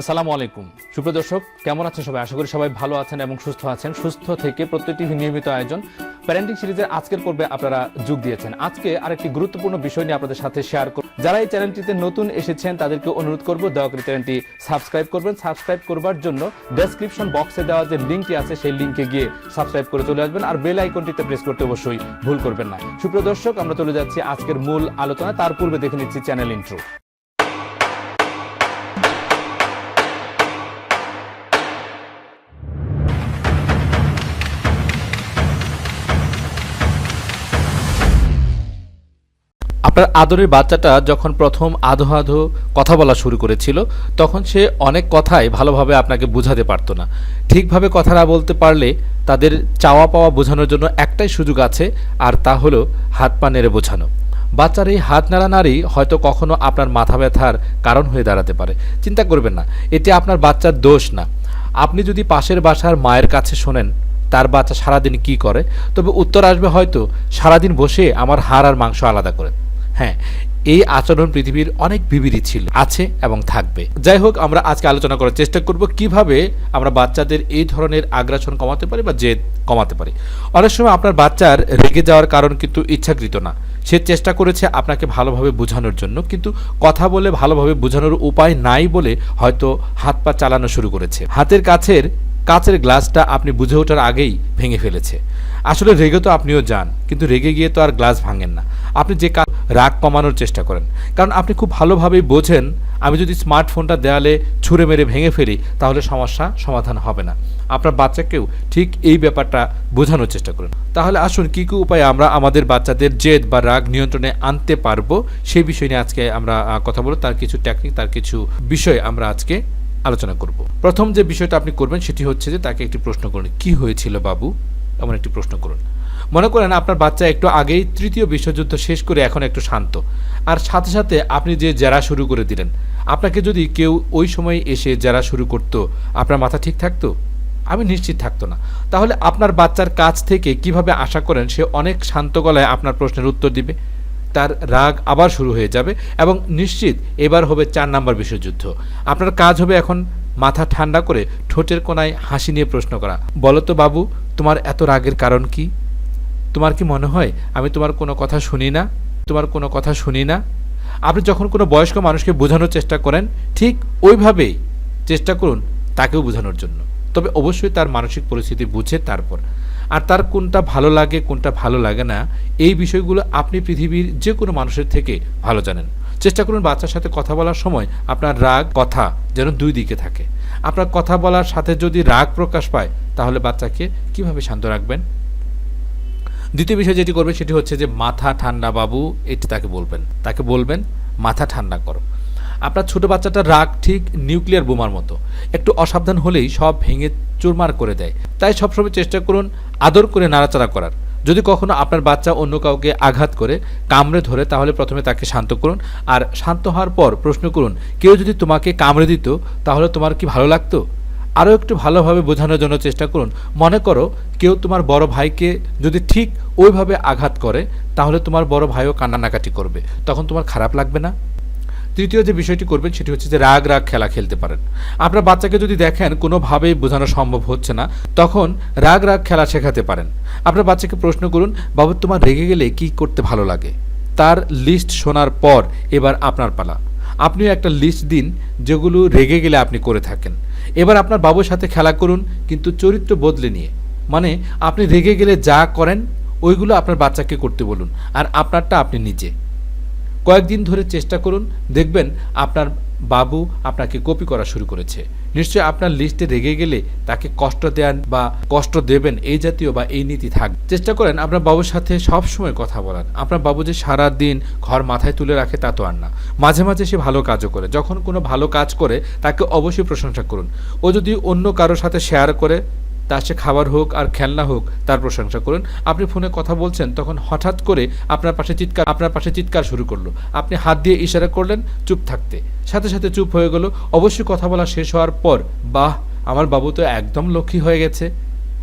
আসসালামু আলাইকুম। সুপ্রদর্শক কেমন আছেন সবাই? আশা করি সবাই ভালো আছেন এবং সুস্থ আছেন। সুস্থ থেকে প্রত্যেকটি নিয়মিত আয়োজন প্যারেন্টিং সিরিজের আজকের পর্বে আপনারা যোগ দিয়েছেন। আজকে আরেকটি গুরুত্বপূর্ণ বিষয় নিয়ে আপনাদের সাথে শেয়ার করব। যারা এই চ্যানেলটিতে নতুন এসেছেন, তাদেরকে অনুরোধ করব, দয়া করে চ্যানেলটি সাবস্ক্রাইব করবেন। সাবস্ক্রাইব করবার জন্য ডেসক্রিপশন বক্সে দেওয়া যে লিঙ্কটি আছে, সেই লিঙ্কে গিয়ে সাবস্ক্রাইব করে চলে আসবেন। আর বেল আইকনটিতে প্রেস করতে অবশ্যই ভুল করবেন না। সুপ্রদর্শক আমরা চলে যাচ্ছি আজকের মূল আলোচনা তার পূর্বে দেখে নিচ্ছি চ্যানেল ইন্ট্রো আপনার আদরের বাচ্চাটা যখন প্রথম আধো আধো কথা বলা শুরু করেছিল, তখন সে অনেক কথাই ভালোভাবে আপনাকে বোঝাতে পারতো না। ঠিকভাবে কথা না বলতে পারলে তাদের চাওয়া পাওয়া বোঝানোর জন্য একটাই সুযোগ আছে, আর তা হলো হাত পা নেড়ে বোঝানো। বাচ্চার এই হাত নাড়ানাড়ি হয়তো কখনো আপনার মাথা ব্যথার কারণ হয়ে দাঁড়াতে পারে। চিন্তা করবেন না এটি আপনার বাচ্চার দোষ না। আপনি যদি পাশের বাসার মায়ের কাছে শোনেন, তার বাচ্চা সারাদিন কি করে? তবে উত্তর আসবে হয়তো, সারাদিন বসে আমার হাড় আর মাংস আলাদা করে। হ্যাঁ এই আচরণ পৃথিবীর অনেক বিবিধি ছিল, আছে এবং থাকবে। যাই হোক, আমরা আজকে আলোচনা করার চেষ্টা করব কীভাবে আমরা বাচ্চাদের এই ধরনের আগ্রাসন কমাতে পারি বা জেদ কমাতে পারি। অনেক সময় আপনার বাচ্চার রেগে যাওয়ার কারণ কিন্তু ইচ্ছাকৃত না। সে চেষ্টা করেছে আপনাকে ভালোভাবে বোঝানোর জন্য, কিন্তু কথা বলে ভালোভাবে বোঝানোর উপায় নাই বলে হয়তো হাত পা চালানো শুরু করেছে। হাতের কাছের কাচের গ্লাসটা আপনি বুঝে ওঠার আগেই ভেঙে ফেলেছে। আসলে রেগে তো আপনিও যান, কিন্তু রেগে গিয়ে তো আর গ্লাস ভাঙেন না। আপনি যে রাগ কমানোর চেষ্টা করেন। কারণ আপনি খুব ভালোভাবেই বোঝেন, আমি যদি স্মার্টফোনটা দেয়ালে ছুঁড়ে মেরে ভেঙে ফেলি, তাহলে সমস্যা সমাধান হবে না। আপনার বাচ্চাকেও ঠিক এই ব্যাপারটা বোঝানোর চেষ্টা করুন। তাহলে আসুন, কী কী উপায়ে আমরা আমাদের বাচ্চাদের জেদ বা রাগ নিয়ন্ত্রণে আনতে পারব, সেই বিষয় নিয়ে আজকে আমরা কথা বলব। তার কিছু টেকনিক তার কিছু বিষয় আমরা আজকে আলোচনা করব। প্রথম যে বিষয়টা আপনি করবেন, সেটি হচ্ছে যে তাকে একটি প্রশ্ন করুন, কি হয়েছিল বাবু? এমন একটি প্রশ্ন করুন। মনে করেন আপনার বাচ্চা একটু আগেই তৃতীয় বিশ্বযুদ্ধ শেষ করে এখন একটু শান্ত। আর সাথে সাথে আপনি যে জেরা শুরু করে দিলেন, আপনাকে যদি কেউ ওই সময় এসে জেরা শুরু করতো, আপনার মাথা ঠিক থাকতো? আমি নিশ্চিত থাকতো না। তাহলে আপনার বাচ্চার কাছ থেকে কীভাবে আশা করেন সে অনেক শান্ত গলায় আপনার প্রশ্নের উত্তর দিবে? তার রাগ আবার শুরু হয়ে যাবে এবং নিশ্চিত এবার হবে চার নাম্বার বিশ্বযুদ্ধ। আপনার কাজ হবে এখন মাথা ঠান্ডা করে ঠোঁটের কোনায় হাসি নিয়ে প্রশ্ন করা। বলো তো বাবু, তোমার এত রাগের কারণ কি? তোমার কি মনে হয় আমি তোমার কোনো কথা শুনি না? তোমার কোনো কথা শুনি না? আপনি যখন কোনো বয়স্ক মানুষকে বোঝানোর চেষ্টা করেন, ঠিক ওইভাবেই চেষ্টা করুন তাকেও বোঝানোর জন্য। তবে অবশ্যই তার মানসিক পরিস্থিতি বুঝে তারপর। আর তার কোনটা ভালো লাগে, কোনটা ভালো লাগে না, এই বিষয়গুলো আপনি পৃথিবীর যে কোনো মানুষের থেকে ভালো জানেন। চেষ্টা করুন বাচ্চার সাথে কথা বলার সময় আপনার রাগ, কথা যেন দুই দিকে থাকে। আপনার কথা বলার সাথে যদি রাগ প্রকাশ পায়, তাহলে বাচ্চাকে কীভাবে শান্ত রাখবেন? দ্বিতীয় বিষয় যেটি করবে সেটি হচ্ছে যে মাথা ঠান্ডা বাবু, এটি তাকে বলবেন। তাকে বলবেন, মাথা ঠান্ডা করো। আপনার ছোট বাচ্চাটার রাগ ঠিক নিউক্লিয়ার বোমার মতো। একটু অসাবধান হলেই সব ভেঙে চুরমার করে দেয়। তাই সবসময় চেষ্টা করুন আদর করে নাড়াচাড়া করার। যদি কখনো আপনার বাচ্চা অন্য কাউকে আঘাত করে, কামড়ে ধরে, তাহলে প্রথমে তাকে শান্ত করুন। আর শান্ত হওয়ার পর প্রশ্ন করুন, কেউ যদি তোমাকে কামড়ে দিত, তাহলে তোমার কি ভালো লাগতো? আরও একটু ভালোভাবে বোঝানোর জন্য চেষ্টা করুন। মনে করো কেউ তোমার বড় ভাইকে যদি ঠিক ওইভাবে আঘাত করে, তাহলে তোমার বড় ভাইও কান্নাকাটি করবে। তখন তোমার খারাপ লাগবে না। তৃতীয় যে বিষয়টি করবেন, সেটি হচ্ছে যে রাগ রাগ খেলা খেলতে পারেন। আপনার বাচ্চাকে যদি দেখেন, কোনোভাবেই বোঝানো সম্ভব হচ্ছে না, তখন রাগ রাগ খেলা শেখাতে পারেন। আপনার বাচ্চাকে প্রশ্ন করুন, বাবু, তোমার রেগে গেলে কি করতে ভালো লাগে? তার লিস্ট শোনার পর এবার আপনার পালা। আপনিও একটা লিস্ট দিন, যেগুলো রেগে গেলে আপনি করে থাকেন। এবার আপনার বাবুর সাথে খেলা করুন, কিন্তু চরিত্র বদলে নিয়ে। মানে আপনি রেগে গেলে যা করেন, ওইগুলো আপনার বাচ্চাকে করতে বলুন, আর আপনারটা আপনি নিজে। কয়েকদিন ধরে চেষ্টা করুন, দেখবেন আপনার বাবু আপনাকে কপি করা শুরু করেছে। নিশ্চয়ই আপনার লিস্টে রেগে গেলে তাকে কষ্ট দেন বা কষ্ট দেবেন এই জাতীয় বা এই নীতি থাক। চেষ্টা করেন আপনার বাবুর সাথে সব সময় কথা বলার। আপনার বাবু যে সারা দিন ঘর মাথায় তুলে রাখে তা তো আর না। মাঝে মাঝে সে ভালো কাজও করে। যখন কোনো ভালো কাজ করে, তাকে অবশ্যই প্রশংসা করুন। ও যদি অন্য কারোর সাথে শেয়ার করে তার সে খাবার হোক আর খেলনা হোক, তার প্রশংসা করুন। আপনি ফোনে কথা বলছেন, তখন হঠাৎ করে আপনার পাশে চিৎকার, আপনার পাশে চিৎকার শুরু করল। আপনি হাত দিয়ে ইশারা করলেন চুপ থাকতে। সাথে সাথে চুপ হয়ে গেল। অবশ্যই কথা বলা শেষ হওয়ার পর, বাহ, আমার বাবু তো একদম লক্ষ্মী হয়ে গেছে।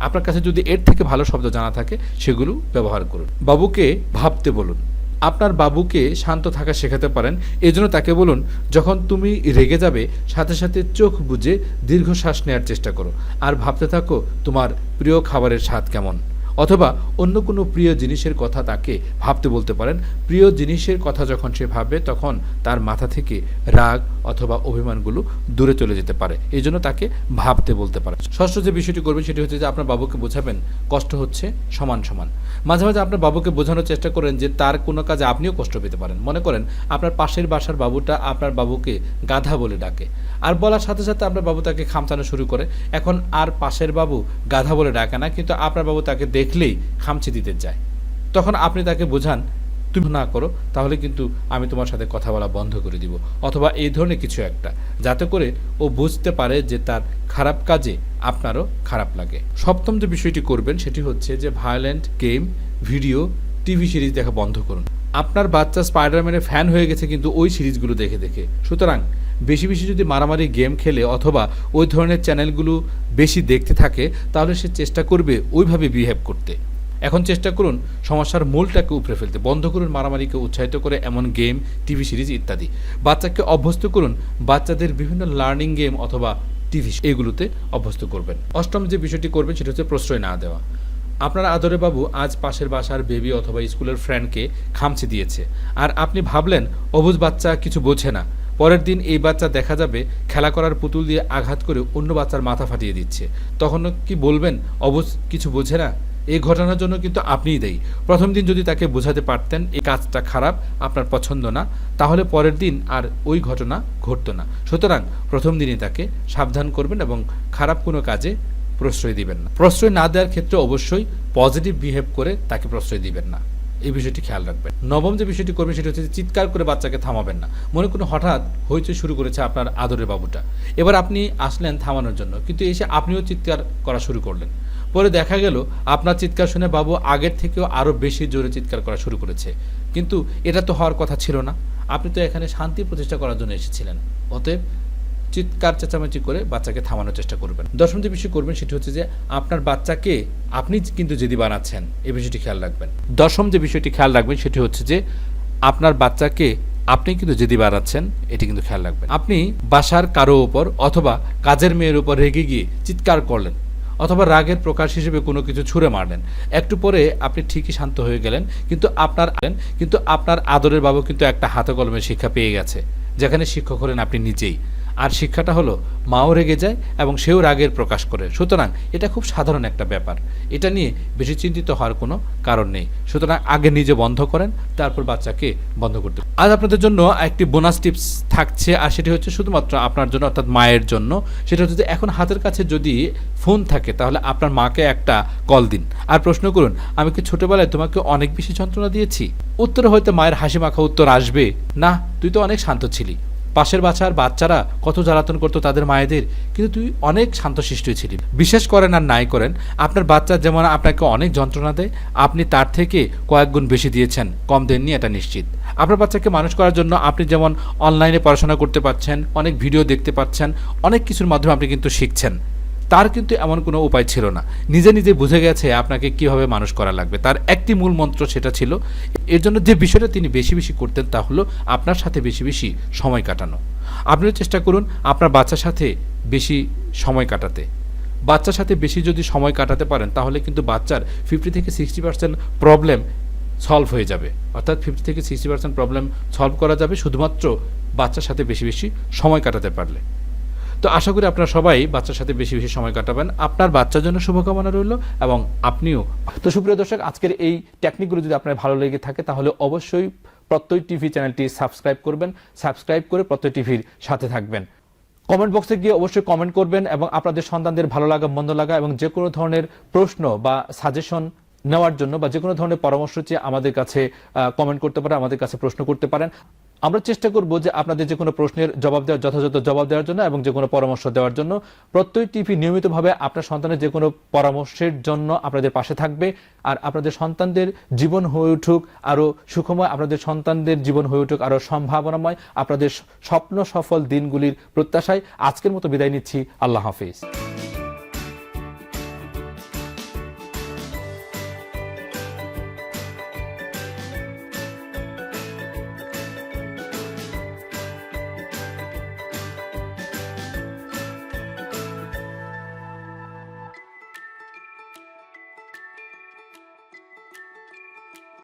আপনার কাছে যদি এর থেকে ভালো শব্দ জানা থাকে, সেগুলো ব্যবহার করুন। বাবুকে ভাবতে বলুন। আপনার বাবুকে শান্ত থাকা শেখাতে পারেন। এজন্য তাকে বলুন, যখন তুমি রেগে যাবে, সাথে সাথে চোখ বুঝে দীর্ঘশ্বাস নেওয়ার চেষ্টা করো। আর ভাবতে থাকো, তোমার প্রিয় খাবারের স্বাদ কেমন। অথবা অন্য কোনো প্রিয় জিনিসের কথা তাকে ভাবতে বলতে পারেন। প্রিয় জিনিসের কথা যখন সে ভাববে, তখন তার মাথা থেকে রাগ অথবা অভিমানগুলো দূরে চলে যেতে পারে। এই জন্য তাকে ভাবতে বলতে পারে। ষষ্ঠ যে বিষয়টি করবেন সেটি হচ্ছে যে আপনার বাবুকে বোঝাবেন, কষ্ট হচ্ছে সমান সমান। মাঝে মাঝে আপনার বাবুকে বোঝানোর চেষ্টা করেন যে তার কোনো কাজে আপনিও কষ্ট পেতে পারেন। মনে করেন আপনার পাশের বাসার বাবুটা আপনার বাবুকে গাধা বলে ডাকে। আর বলার সাথে সাথে আপনার বাবু তাকে খামচানো শুরু করে। এখন আর পাশের বাবু গাধা বলে ডাকে না, কিন্তু আপনার বাবু তাকে দেখলেই খামচি দিতে যায়। তখন আপনি তাকে বোঝান তুমি না করো, তাহলে কিন্তু আমি তোমার সাথে কথা বলা বন্ধ করে দিব। অথবা এই ধরনের কিছু একটা, যাতে করে ও বুঝতে পারে যে তার খারাপ কাজে আপনারও খারাপ লাগে। সপ্তম যে বিষয়টি করবেন, সেটি হচ্ছে যে violent game video TV series দেখা বন্ধ করুন। আপনার বাচ্চা স্পাইডারম্যানের ফ্যান হয়ে গেছে কিন্তু ওই সিরিজগুলো দেখে দেখে। সুতরাং বেশি বেশি যদি মারামারি গেম খেলে অথবা ওই ধরনের চ্যানেলগুলো বেশি দেখতে থাকে, তাহলে সে চেষ্টা করবে ওইভাবে বিহেভ করতে। এখন চেষ্টা করুন সমস্যার মূলটাকে উপরে ফেলতে, বন্ধ করুন, মারামারিকে উৎসাহিত করে এমন গেম টিভি সিরিজ ইত্যাদি। বাচ্চাকে অভ্যস্ত করুন, বাচ্চাদের বিভিন্ন লার্নিং গেম অথবা টিভি এগুলোতে অভ্যস্ত করবেন। অষ্টম যে বিষয়টি করবেন সেটা হচ্ছে প্রশ্রয় না দেওয়া। আপনার আদরে বাবু আজ পাশের বাসার বেবি অথবা স্কুলের ফ্রেন্ডকে খামচে দিয়েছে। আর আপনি ভাবলেন, অবুজ বাচ্চা কিছু বোঝে না। পরের দিন এই বাচ্চা দেখা যাবে, খেলা করার পুতুল দিয়ে আঘাত করে অন্য বাচ্চার মাথা ফাটিয়ে দিচ্ছে। তখন কি বলবেন, অবুজ কিছু বোঝে না? এই ঘটনার জন্য কিন্তু আপনিই দেই। প্রথম দিন যদি তাকে বোঝাতে পারতেন, এই কাজটা খারাপ, আপনার পছন্দ না, তাহলে পরের দিন আর ওই ঘটনা ঘটতো না। সুতরাং প্রথম দিনই তাকে সাবধান করবেন এবং খারাপ কোনো কাজে প্রশ্রয় দিবেন না। প্রশ্রয় না দেওয়ার ক্ষেত্রে অবশ্যই পজিটিভ বিহেভ করে তাকে প্রশ্রয় দিবেন না। এই বিষয়টি খেয়াল রাখবেন। নবম যে বিষয়টি করবেন সেটি হচ্ছে চিৎকার করে বাচ্চাকে থামাবেন না। মনে কোনো হঠাৎ হইচই শুরু করেছে আপনার আদরের বাবুটা। এবার আপনি আসলেন থামানোর জন্য, কিন্তু এসে আপনিও চিৎকার করা শুরু করলেন। পরে দেখা গেল, আপনার চিৎকার শুনে বাবু আগের থেকেও আরও বেশি জোরে চিৎকার করা শুরু করেছে। কিন্তু এটা তো হওয়ার কথা ছিল না। আপনি তো এখানে শান্তি প্রতিষ্ঠা করার জন্য এসেছিলেন। অতএব চিৎকার চেঁচামেচি করে বাচ্চাকে থামানোর চেষ্টা করবেন। দশম যে বিষয় করবেন সেটি হচ্ছে যে, আপনার বাচ্চাকে আপনি কিন্তু যদি বানাচ্ছেন। এই বিষয়টি খেয়াল রাখবেন। দশম যে বিষয়টি খেয়াল রাখবেন সেটি হচ্ছে যে, আপনার বাচ্চাকে আপনি কিন্তু যদি বাড়াচ্ছেন এটি কিন্তু খেয়াল রাখবেন। আপনি বাসার কারও ওপর অথবা কাজের মেয়ের উপর রেগে গিয়ে চিৎকার করলেন অথবা রাগের প্রকাশ হিসেবে কোনো কিছু ছুঁড়ে মারলেন। একটু পরে আপনি ঠিকই শান্ত হয়ে গেলেন, কিন্তু আপনার কিন্তু আপনার আদরের বাবু কিন্তু একটা হাতে কলমে শিক্ষা পেয়ে গেছে, যেখানে শিক্ষক হলেন আপনি নিজেই। আর শিক্ষাটা হলো মাও রেগে যায় এবং সেও রাগের প্রকাশ করে। সুতরাং এটা খুব সাধারণ একটা ব্যাপার। এটা নিয়ে বেশি চিন্তিত হওয়ার কোনো কারণ নেই। সুতরাং আগে নিজে বন্ধ করেন, তারপর বাচ্চাকে বন্ধ করতে আজ আপনাদের জন্য একটি বোনাস টিপস থাকছে, আর সেটি হচ্ছে শুধুমাত্র আপনার জন্য, অর্থাৎ মায়ের জন্য। সেটা হচ্ছে যে এখন হাতের কাছে যদি ফোন থাকে, তাহলে আপনার মাকে একটা কল দিন। আর প্রশ্ন করুন, আমি কি ছোটোবেলায় তোমাকে অনেক বেশি যন্ত্রণা দিয়েছি? উত্তরে হয়তো মায়ের হাসি মাখা উত্তর আসবে। না, তুই তো অনেক শান্ত ছিলি। পাশের বাছার বাচ্চারা কত জ্বালাতন করতো তাদের মায়েদের, কিন্তু তুই অনেক শান্তশিষ্টই ছিলি। বিশেষ করেন আর নাই করেন, আপনার বাচ্চা যেমন আপনাকে অনেক যন্ত্রণা দেয়, আপনি তার থেকে কয়েক গুণ বেশি দিয়েছেন, কম দেননি এটা নিশ্চিত। আপনার বাচ্চাকে মানুষ করার জন্য আপনি যেমন অনলাইনে পড়াশোনা করতে পারছেন, অনেক ভিডিও দেখতে পাচ্ছেন, অনেক কিছুর মাধ্যমে আপনি কিন্তু শিখছেন। তার কিন্তু এমন কোনো উপায় ছিল না। নিজে নিজে বুঝে গেছে আপনাকে কীভাবে মানুষ করা লাগবে। তার একটি মূল মন্ত্র সেটা ছিল, এর জন্য যে বিষয়টা তিনি বেশি বেশি করতেন তা হলো আপনার সাথে বেশি বেশি সময় কাটানো। আপনিও চেষ্টা করুন আপনার বাচ্চার সাথে বেশি সময় কাটাতে। বাচ্চার সাথে বেশি যদি সময় কাটাতে পারেন, তাহলে কিন্তু বাচ্চার ফিফটি থেকে সিক্সটি পার্সেন্ট প্রবলেম সলভ হয়ে যাবে। অর্থাৎ ফিফটি থেকে সিক্সটি পার্সেন্ট প্রবলেম সলভ করা যাবে শুধুমাত্র বাচ্চার সাথে বেশি বেশি সময় কাটাতে পারলে। তো আশা করি আপনারা সবাই বাচ্চার সাথে বেশি বেশি সময় কাটাবেন। আপনার বাচ্চার জন্য শুভকামনা রইল এবং আপনিও। তো সুপ্রিয় দর্শক, আজকের এই টেকনিকগুলো যদি আপনার ভালো লেগে থাকে, তাহলে অবশ্যই প্রত্যয় টিভি চ্যানেলটি সাবস্ক্রাইব করবেন। সাবস্ক্রাইব করে প্রত্যয় টিভির সাথে থাকবেন। কমেন্ট বক্সে গিয়ে অবশ্যই কমেন্ট করবেন এবং আপনাদের সন্তানদের ভালো লাগা, মন্দ লাগা এবং যে কোনো ধরনের প্রশ্ন বা সাজেশন নেওয়ার জন্য বা যে কোনো ধরনের পরামর্শ চেয়ে আমাদের কাছে কমেন্ট করতে পারেন, আমাদের কাছে প্রশ্ন করতে পারেন। আমরা চেষ্টা করব যে আপনাদের যে কোনো প্রশ্নের জবাব দেওয়ার যথাযথ জবাব দেওয়ার জন্য এবং যে কোনো পরামর্শ দেওয়ার জন্য। প্রত্যয় টিভি নিয়মিতভাবে আপনার সন্তানের যে কোনো পরামর্শের জন্য আপনাদের পাশে থাকবে। আর আপনাদের সন্তানদের জীবন হয়ে উঠুক, আরও সুখময়, আপনাদের সন্তানদের জীবন হয়ে উঠুক, আরও সম্ভাবনাময়, আপনাদের স্বপ্ন সফল দিনগুলির প্রত্যাশায় আজকের মতো বিদায় নিচ্ছি। আল্লাহ হাফিজ।